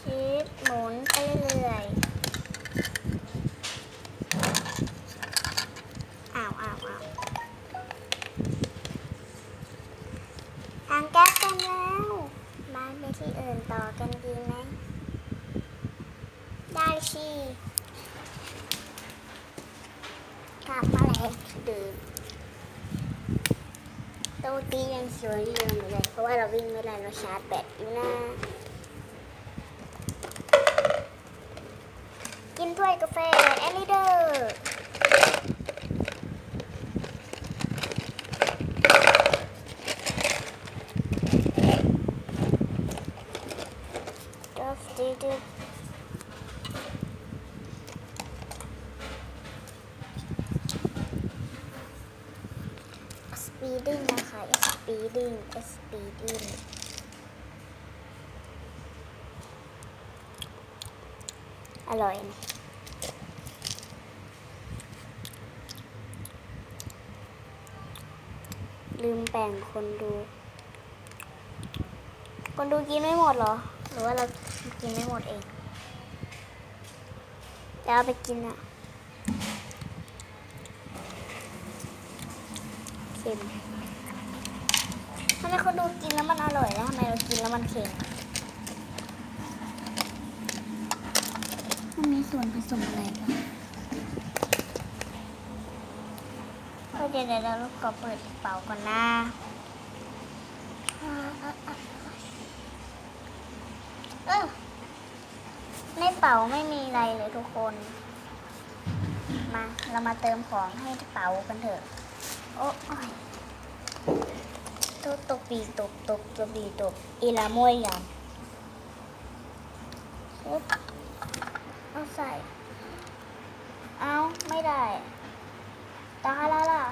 ชิปหมุนไปเรื่อยอ้าวอ้าวอ้าวทางแก๊สเต็มแล้วมาไปที่อื่นต่อกันดีไหม ได้ชีกลับมาแล้วดื่มโต๊ะตียังสวยอยู่เลยเพราะว่าเราวิ่งไม่ได้เราชาร์จแบตอยู่นะ กินถ้วยกาแฟแอลิเดอร์ดอฟดีดูสปีดิ้งนะคะสปีดิ้งสปีดิ้งอร่อยนะ ลืมแบ่งคนดู คนดูกินไม่หมดเหรอ หรือว่าเรากินไม่หมดเองแล้วเอาไปกินอะเค็มทำไมคนดูกินแล้วมันอร่อยแล้วทำไมเรากินแล้วมันเค็มมันมีส่วนผสมอะไรบ้าง ก็เดี๋ยวเดี๋ยวเราก็เปิดกระเป๋าก่อนนะเออในเป๋าไม่มีอะไรเลยทุกคน มาเรามาเติมของให้กระเป๋ากันเถอะ โอ้ยตุกตุกปีตุกตุกตุกปีตุกอีลามวยยำปึ๊บเอาใส่ เอาไม่ได้ตาลาลา